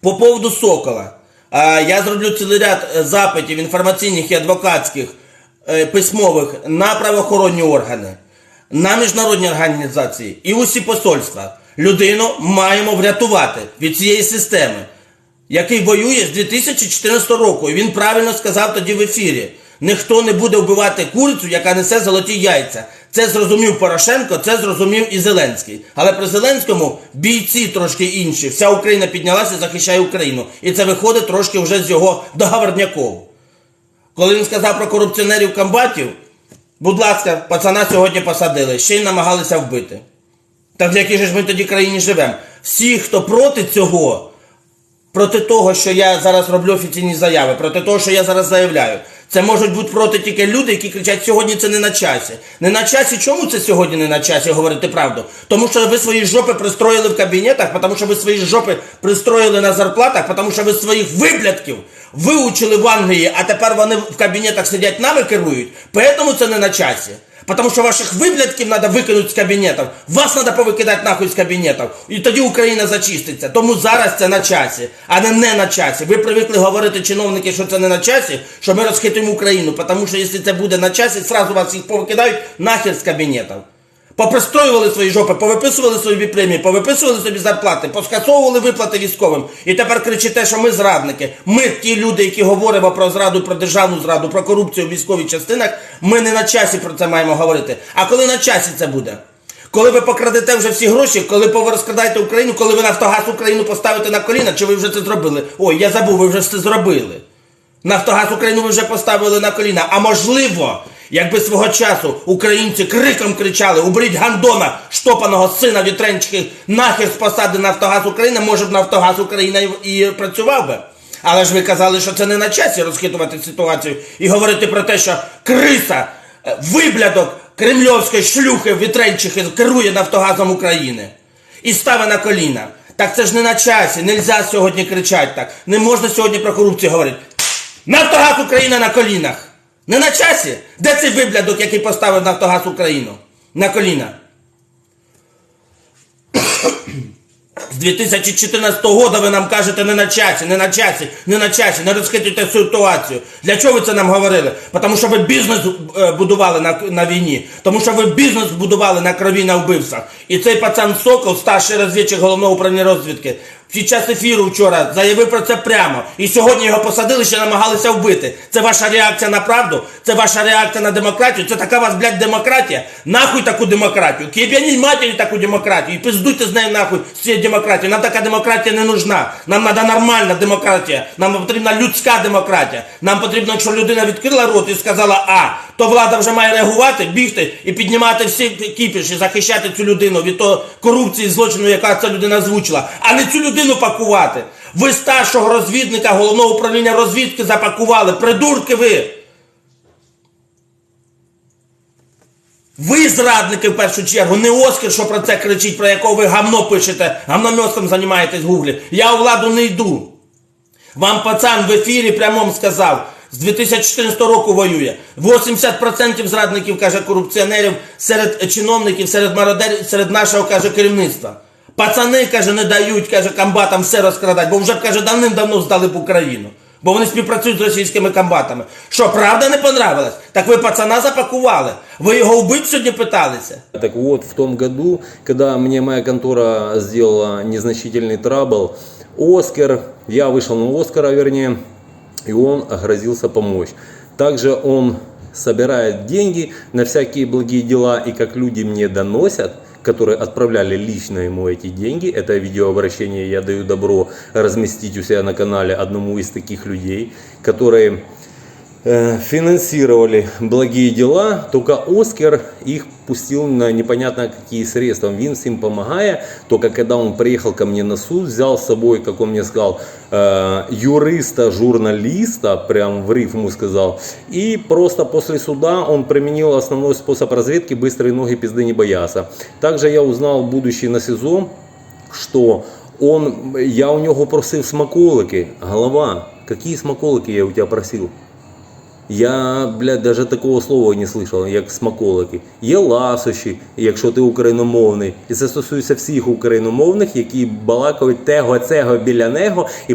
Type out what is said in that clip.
По поводу Сокола. Я зроблю цілий ряд е, запитів інформаційних і адвокатських е, письмових на правоохоронні органи, на міжнародні організації і усі посольства. Людину маємо врятувати від цієї системи, який воює з 2014 року. І він правильно сказав тоді в ефірі. Ніхто не буде вбивати курицю, яка несе золоті яйця. Це зрозумів Порошенко, це зрозумів і Зеленський. Але при Зеленському бійці трошки інші. Вся Україна піднялася захищає Україну. І це виходить трошки вже з його договорняков. Коли він сказав про корупціонерів комбатів, будь ласка, пацана сьогодні посадили, ще й намагалися вбити. Так в якій ж ми тоді країні живемо? Всі, хто проти цього, проти того, що я зараз роблю офіційні заяви, проти того, що я зараз заявляю. Це можуть бути проти тільки люди, які кричать, сьогодні це не на часі. Не на часі, чому це сьогодні не на часі говорити правду? Тому що ви свої жопи пристроїли в кабінетах, тому що ви свої жопи пристроїли на зарплатах, тому що ви своїх виблядків виучили в Англії, а тепер вони в кабінетах сидять нами керують. Поэтому це не на часі. Потому що ваших виблядків треба викинути з кабінетів, вас треба повикидати нахуй з кабінетів. І тоді Україна зачиститься. Тому зараз це на часі, а не не на часі. Ви привикли говорити чиновники, що це не на часі, що ми розхитуємо Україну. Тому що якщо це буде на часі, сразу вас їх повикидають нахер з кабінетів. Попристроювали свої жопи, повиписували собі премії, повиписували собі зарплати, поскасовували виплати військовим. І тепер кричите, що ми зрадники. Ми ті люди, які говоримо про зраду, про державну зраду, про корупцію в військових частинах. Ми не на часі про це маємо говорити. А коли на часі це буде? Коли ви покрадете вже всі гроші, коли розкрадаєте Україну, коли ви Нафтогаз Україну поставите на коліна, чи ви вже це зробили? Ой, я забув, ви вже це зробили. Нафтогаз Україну ви вже поставили на коліна. А можливо, якби свого часу українці криком кричали, уберіть гандона, штопаного сина вітренчиків, нахер з посади Нафтогаз України, може б Нафтогаз Україна і, працював би. Але ж ви казали, що це не на часі розхитувати ситуацію і говорити про те, що криса, е, виблядок кремльовської шлюхи вітренчихи керує Нафтогазом України і ставить на коліна. Так це ж не на часі, нельзя сьогодні кричати так. Не можна сьогодні про корупцію говорити. Нафтогаз Україна на колінах. Не на часі? Де цей виблядок, який поставив Нафтогаз Україну? На коліна. З 2014 року ви нам кажете не на часі, не на часі, не на часі, не розхитуйте ситуацію. Для чого ви це нам говорили? Тому що ви бізнес е, будували на, на війні, тому що ви бізнес будували на крові на вбивствах. І цей пацан Сокол, старший розвідчик головного управління розвідки, під час ефіру вчора заявив про це прямо. І сьогодні його посадили, ще намагалися вбити. Це ваша реакція на правду? Це ваша реакція на демократію? Це така вас, блядь, демократія? Нахуй таку демократію? Киб'яніть матері таку демократію. І пиздуйте з нею нахуй з цією демократією. Нам така демократія не нужна. Нам треба нормальна демократія. Нам потрібна людська демократія. Нам потрібно, якщо людина відкрила рот і сказала А, то влада вже має реагувати, бігти і піднімати всі кіпіш і захищати цю людину від того корупції, злочину, яка ця людина озвучила, а не цю людину пакувати. Ви старшого розвідника головного управління розвідки запакували. Придурки ви. Ви зрадники в першу чергу, не Оскар, що про це кричить, про якого ви гамно пишете, гамномьостом займаєтесь в гуглі. Я у владу не йду. Вам пацан в ефірі прямому сказав, з 2014 року воює. 80% зрадників, каже, корупціонерів серед чиновників, серед мародерів, серед нашого, каже, керівництва. Пацани, каже, не дають, каже, комбатам все розкрадати, бо вже, каже, давним-давно здали б Україну. Бо вони співпрацюють з російськими комбатами. Що, правда не понравилось? Так ви пацана запакували. Ви його вбити сьогодні питалися. Так вот, в том году, когда мне моя контора сделала незначительный трабл, Оскар, я вышел на Оскара, вернее, и он грозился помочь. Также он собирает деньги на всякие благие дела, и как люди мне доносят, которые отправляли лично ему эти деньги, это видеообращение я даю добро разместить у себя на канале одному из таких людей, которые финансировали благие дела, только Оскар их пустил на непонятно какие средства. Винс им помогая, только когда он приехал ко мне на суд, взял с собой, как он мне сказал, э, юриста, журналиста, прям в рифму сказал, и просто после суда он применил основной способ разведки «быстрые ноги пизды не боятся». Также я узнал, будучи на СИЗО, что он, я у него просив смаколики, голова, какие смаколики я у тебя просил? Я, блядь, даже такого слова не слышав, як смаколики. Є ласощі, якщо ти україномовний. І це стосується всіх україномовних, які балакають того, цього біля него. І